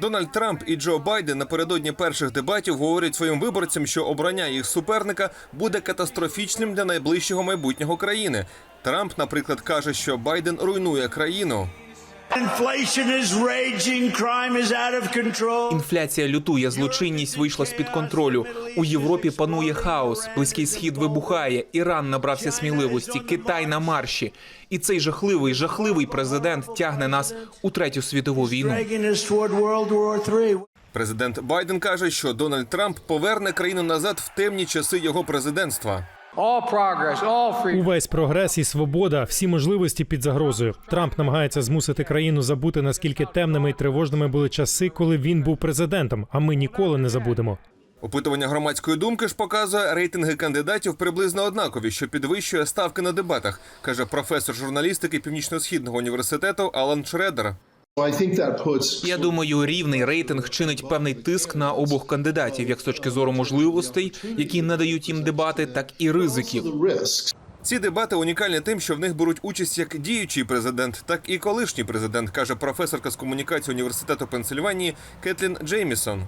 Дональд Трамп і Джо Байден напередодні перших дебатів говорять своїм виборцям, що обрання їх суперника буде катастрофічним для найближчого майбутнього країни. Трамп, наприклад, каже, що Байден руйнує країну. Inflation is raging, crime is out of control. Інфляція лютує, злочинність вийшла з під контролю. У Європі панує хаос. Близький схід вибухає. Іран набрався сміливості. Китай на марші. І цей жахливий, жахливий президент тягне нас у третю світову війну. Президент Байден каже, що Дональд Трамп поверне країну назад в темні часи його президентства. Увесь прогрес і свобода, всі можливості під загрозою. Трамп намагається змусити країну забути наскільки темними і тривожними були часи, коли він був президентом. А ми ніколи не забудемо. Опитування громадської думки ж показує рейтинги кандидатів приблизно однакові, що підвищує ставки на дебатах, каже професор журналістики Північно-східного університету Алан Шредер. Я думаю, рівний рейтинг чинить певний тиск на обох кандидатів, як з точки зору можливостей, які надають їм дебати, так і ризиків. Ці дебати унікальні тим, що в них беруть участь як діючий президент, так і колишній президент, каже професорка з комунікації університету Пенсильванії Кетлін Джеймісон.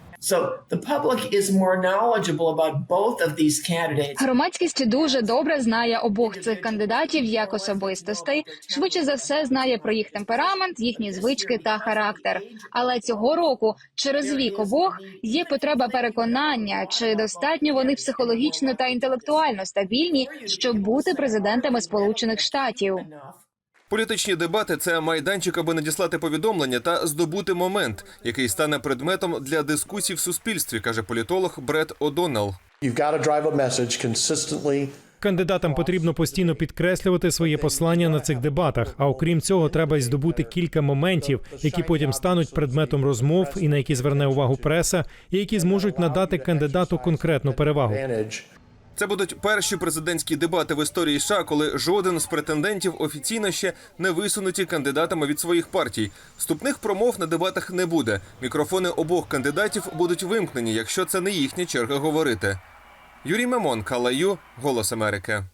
Громадськість дуже добре знає обох цих кандидатів як особистостей. Швидше за все знає про їх темперамент, їхні звички та характер. Але цього року, через вік обох, є потреба переконання, чи достатньо вони психологічно та інтелектуально стабільні, щоб бути президентами Сполучених Штатів. Політичні дебати це майданчик, аби надіслати повідомлення та здобути момент, який стане предметом для дискусій в суспільстві, каже політолог Бред consistently. Кандидатам потрібно постійно підкреслювати своє послання на цих дебатах. А окрім цього, треба й здобути кілька моментів, які потім стануть предметом розмов і на які зверне увагу преса, і які зможуть надати кандидату конкретну перевагу. Це будуть перші президентські дебати в історії США, коли жоден з претендентів офіційно ще не висунуті кандидатами від своїх партій. Вступних промов на дебатах не буде. Мікрофони обох кандидатів будуть вимкнені, якщо це не їхня черга говорити. Юрій Мемон, Калаю, Голос Америки.